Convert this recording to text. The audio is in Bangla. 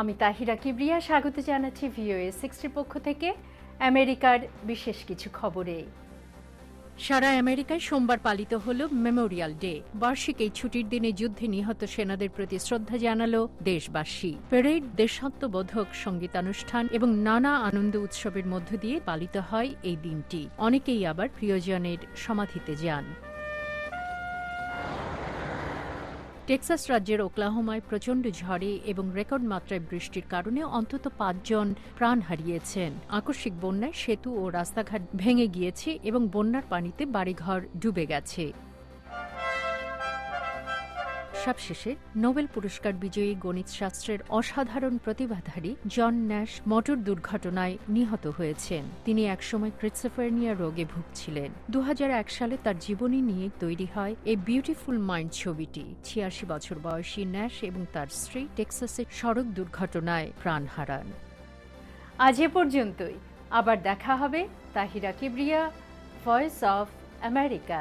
আমি তাহিরা কিবরিয়া, স্বাগত জানাচ্ছি ভিওএ সিক্সটির পক্ষ থেকে। আমেরিকার বিশেষ কিছু খবরে। সারা আমেরিকায় সোমবার পালিত হল মেমোরিয়াল ডে। বার্ষিক এই ছুটির দিনে যুদ্ধে নিহত সেনাদের প্রতি শ্রদ্ধা জানালো দেশবাসী। প্যারেড দেশাত্মবোধক সঙ্গীতানুষ্ঠান এবং নানা আনন্দ উৎসবের মধ্য দিয়ে পালিত হয় এই দিনটি। অনেকেই আবার প্রিয়জনের সমাধিতে যান। টেক্সাস রাজ্যের ওক্লাহোমায় প্রচণ্ড ঝড়ে এবং রেকর্ড মাত্রায় বৃষ্টির কারণে অন্তত পাঁচজন প্রাণ হারিয়েছেন। আকস্মিক বন্যায় সেতু ও রাস্তাঘাট ভেঙে গিয়েছে এবং বন্যার পানিতে বাড়িঘর ডুবে গেছে। সবশেষে নোবেল পুরস্কার বিজয়ী গণিত শাস্ত্রের অসাধারণ প্রতিভাধারী জন ন্যাশ মোটর দুর্ঘটনায় নিহত হয়েছেন। তিনি একসময় ক্রিটসোফার্নিয়া রোগে ভুগছিলেন। দু হাজার এক সালে তার জীবনী নিয়ে তৈরি হয় এ বিউটিফুল মাইন্ড ছবিটি। ছিয়াশি বছর বয়সী ন্যাশ এবং তার স্ত্রী টেক্সাসের সড়ক দুর্ঘটনায় প্রাণ হারান। আজ এ পর্যন্তই। আবার দেখা হবে Tahira Kibria voice of America